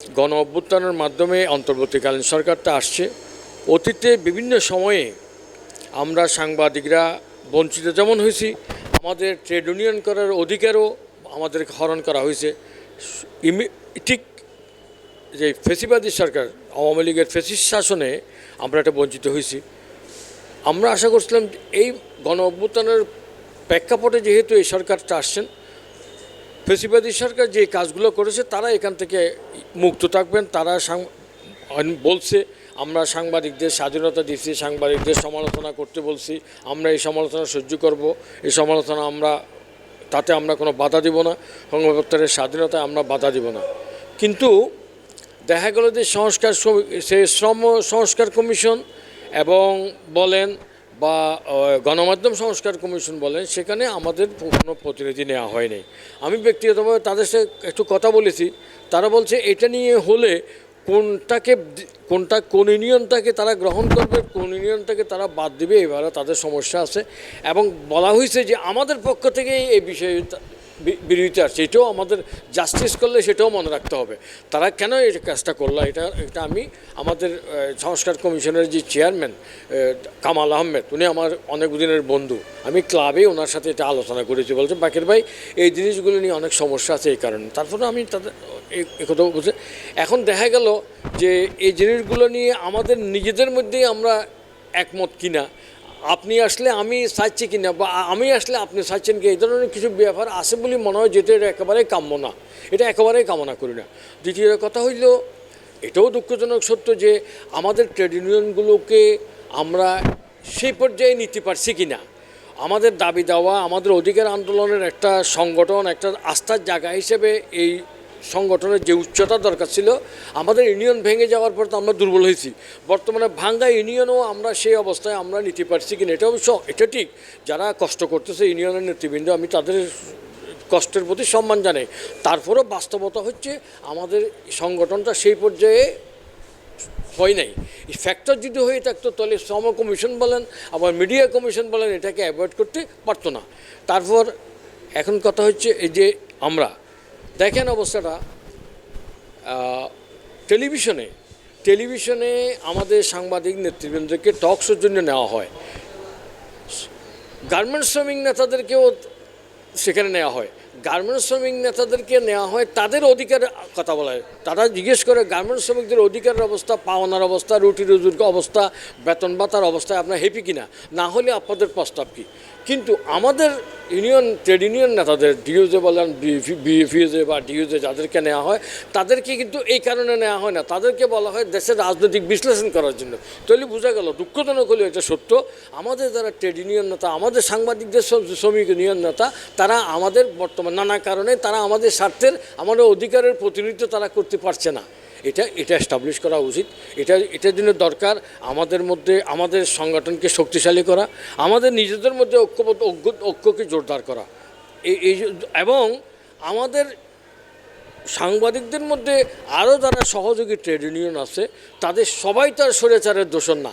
গণ অভ্যুত্থানের মাধ্যমে অন্তর্বর্তীকালীন সরকারটা আসছে। অতীতে বিভিন্ন সময়ে আমরা সাংবাদিকরা বঞ্চিত যেমন হয়েছি, আমাদের ট্রেড ইউনিয়ন করার অধিকারও আমাদের হরণ করা হয়েছে। ঠিক যে ফেসিবাদী সরকার, আওয়ামী লীগের ফেসিস শাসনে আমরা এটা বঞ্চিত হয়েছি। আমরা আশা করছিলাম এই গণ অভ্যুত্থানের প্রেক্ষাপটে যেহেতু এই সরকারটা আসছেন ফেসিবাদী সরকার যে কাজগুলো করেছে, তারা এখান থেকে মুক্ত থাকবেন, তারা বলছে, আমরা সাংবাদিকদের স্বাধীনতা দিচ্ছি, সাংবাদিকদের সমালোচনা করতে বলছি, আমরা এই সমালোচনা সহ্য করব, এই সমালোচনা আমরা, তাতে আমরা কোনো বাধা দিব না, সংবাদপত্রের স্বাধীনতায় আমরা বাধা দিব না। কিন্তু দেখা গেল যে সংস্কার সে শ্রম সংস্কার কমিশন এবং বলেন বা গণমাধ্যম সংস্কার কমিশন বলেন, সেখানে আমাদের কোনো প্রতিনিধি নেওয়া হয়নি। আমি ব্যক্তিগতভাবে তাদের সাথে একটু কথা বলেছি। তারা বলছে, এটা নিয়ে হলে কোনটাকে কোনটা, কোন ইউনিয়নটাকে তারা গ্রহণ করবে, কোন ইউনিয়নটাকে তারা বাদ দিবে, এবারে তাদের সমস্যা আছে। এবং বলা হয়েছে যে, আমাদের পক্ষ থেকে এই বিষয়ে বিরোধিতা আসছে এটাও আমাদের জাস্টিস করলে সেটাও মনে রাখতে হবে। তারা কেন এই কাজটা করল? এটা এটা আমি আমাদের সংস্কার কমিশনের যে চেয়ারম্যান কামাল আহমেদ, উনি আমার অনেক দিনের বন্ধু। আমি ক্লাবে ওনার সাথে এটা আলোচনা করেছি, বলছে, বাকের ভাই, এই জিনিসগুলো নিয়ে অনেক সমস্যা আছে এই কারণে। তারপরে আমি তাদের কথা বলছি। এখন দেখা গেল যে এই জিনিসগুলো নিয়ে আমাদের নিজেদের মধ্যেই আমরা একমত কিনা আপনি আসলে আমি চাইছি কিনা বা আমি আসলে আপনি চাইছেন কি, এই ধরনের কিছু ব্যাপার আছে বলে মনে হয় যেটা এটা একেবারেই কাম্য না। এটা একেবারেই কামনা করি না। দ্বিতীয় কথা হইল, এটাও দুঃখজনক সত্য যে আমাদের ট্রেড ইউনিয়নগুলোকে আমরা সেই পর্যায়ে নিতে পারছি কি না। আমাদের দাবি দেওয়া, আমাদের অধিকার আন্দোলনের একটা সংগঠন, একটা আস্থার জায়গা হিসেবে এই সংগঠনের যে উচ্চতা দরকার ছিল, আমাদের ইউনিয়ন ভেঙে যাওয়ার পর তো আমরা দুর্বল হয়েছি। বর্তমানে ভাঙ্গা ইউনিয়নও আমরা সেই অবস্থায় আমরা নিতে পারছি কিনা, এটা অবশ্য এটা ঠিক। যারা কষ্ট করতেছে ইউনিয়নের নেতৃবৃন্দ, আমি তাদের কষ্টের প্রতি সম্মান জানাই। তারপরেও বাস্তবতা হচ্ছে, আমাদের সংগঠনটা সেই পর্যায়ে হয় নাই। ফ্যাক্টর যদি হয়ে থাকতো, তাহলে শ্রম কমিশন বলেন, আবার মিডিয়া কমিশন বলেন, এটাকে অ্যাভয়েড করতে পারতো না। তারপর এখন কথা হচ্ছে, এই যে আমরা দেখেন অবস্থাটা টেলিভিশনে টেলিভিশনে আমাদের সাংবাদিক নেতৃবৃন্দকে টকশোর জন্য নেওয়া হয়। গার্মেন্টস শ্রমিক নেতাদেরকেও সেখানে নেওয়া হয়। গার্মেন্টস শ্রমিক নেতাদেরকে নেওয়া হয়, তাদের অধিকার, কথা বলা হয়। তারা জিজ্ঞেস করে, গার্মেন্টস শ্রমিকদের অধিকারের অবস্থা, পাওনার অবস্থা, রুটি রুজুর অবস্থা, বেতন ভাতার অবস্থায় আপনার হ্যাপি কিনা? না হলে আপনাদের প্রস্তাব কী? কিন্তু আমাদের ইউনিয়ন, ট্রেড ইউনিয়ন নেতাদের ডিওজে বলেন বিএফিওজে বা ডিওজে যাদেরকে নেওয়া হয়, তাদেরকে কিন্তু এই কারণে নেওয়া হয় না। তাদেরকে বলা হয় দেশের রাজনৈতিক বিশ্লেষণ করার জন্য। তাহলে বোঝা গেল, দুঃখজনক হলেও এটা সত্য। আমাদের যারা ট্রেড ইউনিয়ন নেতা, আমাদের সাংবাদিকদের শ্রমিক ইউনিয়ন নেতা, তারা আমাদের বর্তমান নানা কারণে তারা আমাদের স্বার্থের, আমাদের অধিকারের প্রতিনিধিত্ব তারা করতে পারছে না। এটা এটা এস্টাবলিশ করা উচিত। এটা, এটার জন্য দরকার আমাদের মধ্যে, আমাদের সংগঠনকে শক্তিশালী করা, আমাদের নিজেদের মধ্যে ঐক্যবদ্ধ, ঐক্য- ঐক্যকে জোরদার করা। এই এবং আমাদের সাংবাদিকদের মধ্যে আরও যারা সহযোগী ট্রেড ইউনিয়ন আছে, তাদের সবাই তার স্বৈরাচারের দোষর না।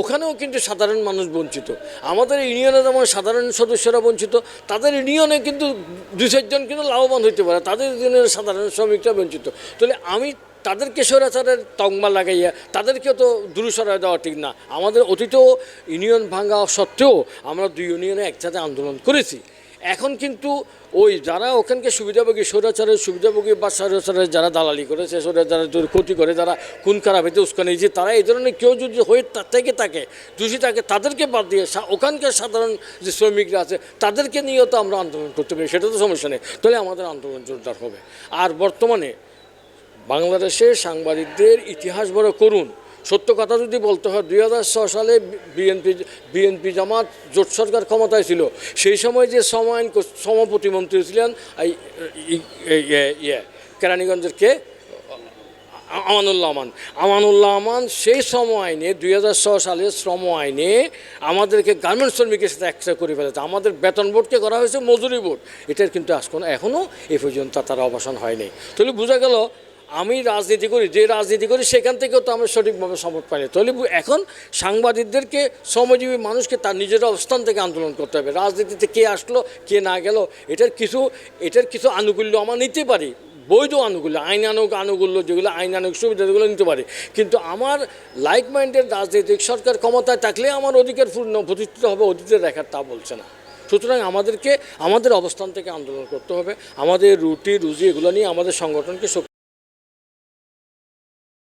ওখানেও কিন্তু সাধারণ মানুষ বঞ্চিত। আমাদের ইউনিয়নে যেমন সাধারণ সদস্যরা বঞ্চিত, তাদের ইউনিয়নে কিন্তু দুই চারজন কিন্তু লাভবান হইতে পারে, তাদের ইউনিয়নের সাধারণ শ্রমিকরা বঞ্চিত। তাহলে আমি তাদেরকে স্বৈরাচারের তকমা লাগাইয়া তাদেরকেও তো দূরে সরাই দেওয়া ঠিক না। আমাদের অতীতেও ইউনিয়ন ভাঙা সত্ত্বেও আমরা দুই ইউনিয়নে একসাথে আন্দোলন করেছি। এখন কিন্তু ওই যারা ওখানকে সুবিধাভোগী, স্বৈরাচারের সুবিধাভোগী বা স্বৈরাচারের যারা দালালি করেছে স্বৈরাচারের ক্ষতি করে, যারা খুন খারাপ হইতে উস্কানি যে তারা এই ধরনের কেউ যদি হয়ে তা- থেকে থাকে, দোষী থাকে, তাদেরকে বাদ দিয়ে ওখানকার সাধারণ যে শ্রমিকরা আছে, তাদেরকে নিয়েও তো আমরা আন্দোলন করতে পারি, সেটা তো সমস্যা নেই। তাহলে আমাদের আন্দোলন জোরদার হবে। আর বর্তমানে বাংলাদেশে সাংবাদিকদের ইতিহাস বড় করুন সত্য কথা যদি বলতে হয়, দুই হাজার সালে বিএনপি বিএনপি জামাত জোট সরকার ক্ষমতায় ছিল। সেই সময় যে সমায়ন সম প্রতিমন্ত্রী ছিলেন ইয়ে কেরানীগঞ্জের কে? আমানুল্লাহ আমান। আমানুল্লাহ আমান সেই শ্রম আইনে দুই হাজার সালে শ্রম আইনে আমাদেরকে গার্মেন্টস শ্রমিকের সাথে একসাথে করে ফেলেছে। আমাদের বেতন বোর্ডকে করা হয়েছে মজুরি বোর্ড। এটার কিন্তু আজ কোনো এখনও এ পর্যন্ত তার অবসান হয়নি। তাহলে বোঝা গেল আমি রাজনীতি করি, যে রাজনীতি করি, সেখান থেকেও তো আমরা সঠিকভাবে সাপোর্ট পাইনি তাহলে এখন সাংবাদিকদেরকে শ্রমজীবী মানুষকে তার নিজের অবস্থান থেকে আন্দোলন করতে হবে। রাজনীতিতে কে আসলো, কে না গেল, এটার কিছু এটার কিছু আনুকূল্য আমরা নিতে পারি। বৈধ আনুকূল্য, আইন আনুক আনুকূল্য যেগুলো, আইন আনুক সুবিধা যেগুলো নিতে পারে। কিন্তু আমার লাইক মাইন্ডের রাজনৈতিক সরকার ক্ষমতায় থাকলে আমার অধিকার পূর্ণ, প্রতিষ্ঠিত হবে অতীতে দেখার তা বলছে না। সুতরাং আমাদেরকে, আমাদের অবস্থান থেকে আন্দোলন করতে হবে। আমাদের রুটি, রুজি এগুলো নিয়ে আমাদের সংগঠনকে